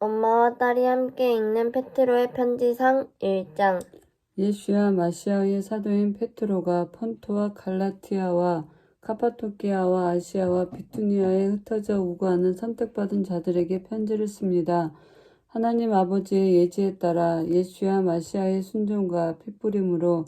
엄마와 딸이 함께 읽는 페트로의 편지상 1장. 예수야 마시아의 사도인 페트로가 폰토와 갈라티아와 카파토키아와 아시아와 비투니아에 흩어져 우고하는 선택받은 자들에게 편지를 씁니다. 하나님 아버지의 예지에 따라 예수야 마시아의 순종과 핏부림으로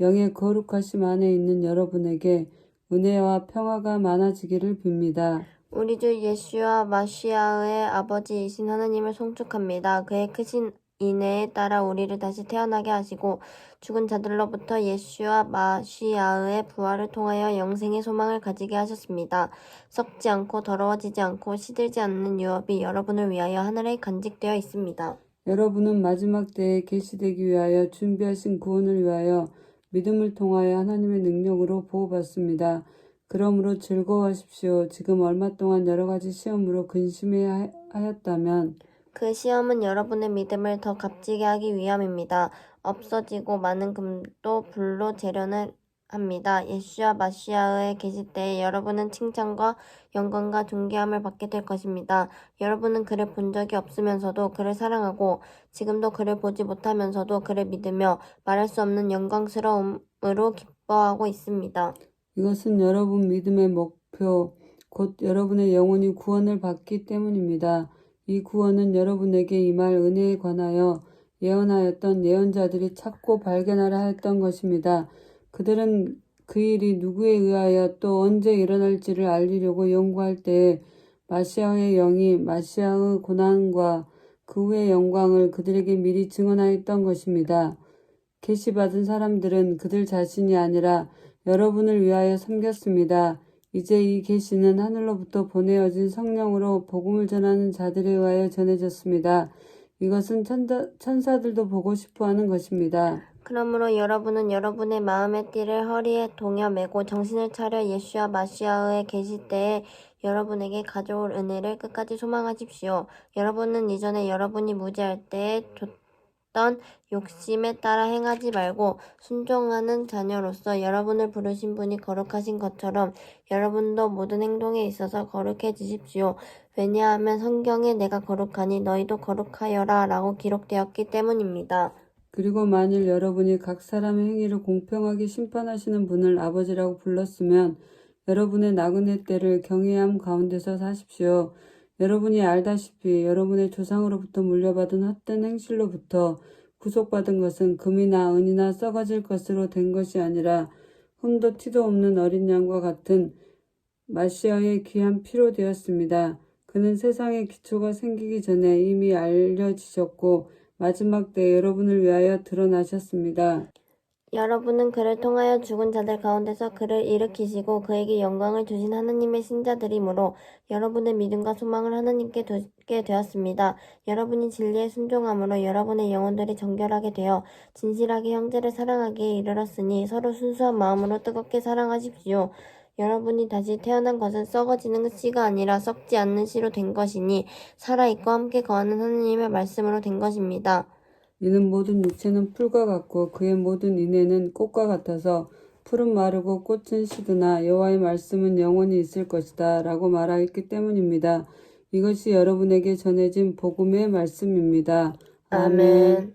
영의 거룩하심 안에 있는 여러분에게 은혜와 평화가 많아지기를 빕니다. 우리 주 예수와 마시아의 아버지이신 하나님을 송축합니다. 그의 크신 인애에 따라 우리를 다시 태어나게 하시고 죽은 자들로부터 예수와 마시아의 부활을 통하여 영생의 소망을 가지게 하셨습니다. 썩지 않고 더러워지지 않고 시들지 않는 유업이 여러분을 위하여 하늘에 간직되어 있습니다. 여러분은 마지막 때에 계시되기 위하여 준비하신 구원을 위하여 믿음을 통하여 하나님의 능력으로 보호받습니다. 그러므로 즐거워하십시오. 지금 얼마 동안 여러 가지 시험으로 근심해 하였다면 그 시험은 여러분의 믿음을 더 값지게 하기 위함입니다. 없어지고 많은 금도 불로 재련을 합니다. 예수와 마시아의 계실 때에 여러분은 칭찬과 영광과 존귀함을 받게 될 것입니다. 여러분은 그를 본 적이 없으면서도 그를 사랑하고 지금도 그를 보지 못하면서도 그를 믿으며 말할 수 없는 영광스러움으로 기뻐하고 있습니다. 이것은 여러분 믿음의 목표, 곧 여러분의 영혼이 구원을 받기 때문입니다. 이 구원은 여러분에게 임할 은혜에 관하여 예언하였던 예언자들이 찾고 발견하라 했던 것입니다. 그들은 그 일이 누구에 의하여 또 언제 일어날지를 알리려고 연구할 때에 마시아의 영이 마시아의 고난과 그 후의 영광을 그들에게 미리 증언하였던 것입니다. 계시받은 사람들은 그들 자신이 아니라 여러분을 위하여 섬겼습니다. 이제 이 계시는 하늘로부터 보내어진 성령으로 복음을 전하는 자들에 의하여 전해졌습니다. 이것은 천사, 천사들도 보고 싶어 하는 것입니다. 그러므로 여러분은 여러분의 마음의 띠를 허리에 동여 매고 정신을 차려 예수와 마시아의 계실 때에 여러분에게 가져올 은혜를 끝까지 소망하십시오. 여러분은 이전에 여러분이 무지할 때에 줬던 욕심에 따라 행하지 말고 순종하는 자녀로서 여러분을 부르신 분이 거룩하신 것처럼 여러분도 모든 행동에 있어서 거룩해지십시오. 왜냐하면 성경에 내가 거룩하니 너희도 거룩하여라 라고 기록되었기 때문입니다. 그리고 만일 여러분이 각 사람의 행위를 공평하게 심판하시는 분을 아버지라고 불렀으면 여러분의 나그네 때를 경외함 가운데서 사십시오. 여러분이 알다시피 여러분의 조상으로부터 물려받은 헛된 행실로부터 구속받은 것은 금이나 은이나 썩어질 것으로 된 것이 아니라 흠도 티도 없는 어린 양과 같은 마시아의 귀한 피로 되었습니다. 그는 세상의 기초가 생기기 전에 이미 알려지셨고 마지막 때 여러분을 위하여 드러나셨습니다. 여러분은 그를 통하여 죽은 자들 가운데서 그를 일으키시고 그에게 영광을 주신 하나님의 신자들이므로 여러분의 믿음과 소망을 하나님께 두게 되었습니다. 여러분이 진리에 순종함으로 여러분의 영혼들이 정결하게 되어 진실하게 형제를 사랑하기에 이르렀으니 서로 순수한 마음으로 뜨겁게 사랑하십시오. 여러분이 다시 태어난 것은 썩어지는 씨가 아니라 썩지 않는 씨로 된 것이니 살아있고 함께 거하는 하나님의 말씀으로 된 것입니다. 이는 모든 육체는 풀과 같고 그의 모든 인애는 꽃과 같아서 풀은 마르고 꽃은 시드나 여호와의 말씀은 영원히 있을 것이다 라고 말하였기 때문입니다. 이것이 여러분에게 전해진 복음의 말씀입니다. 아멘.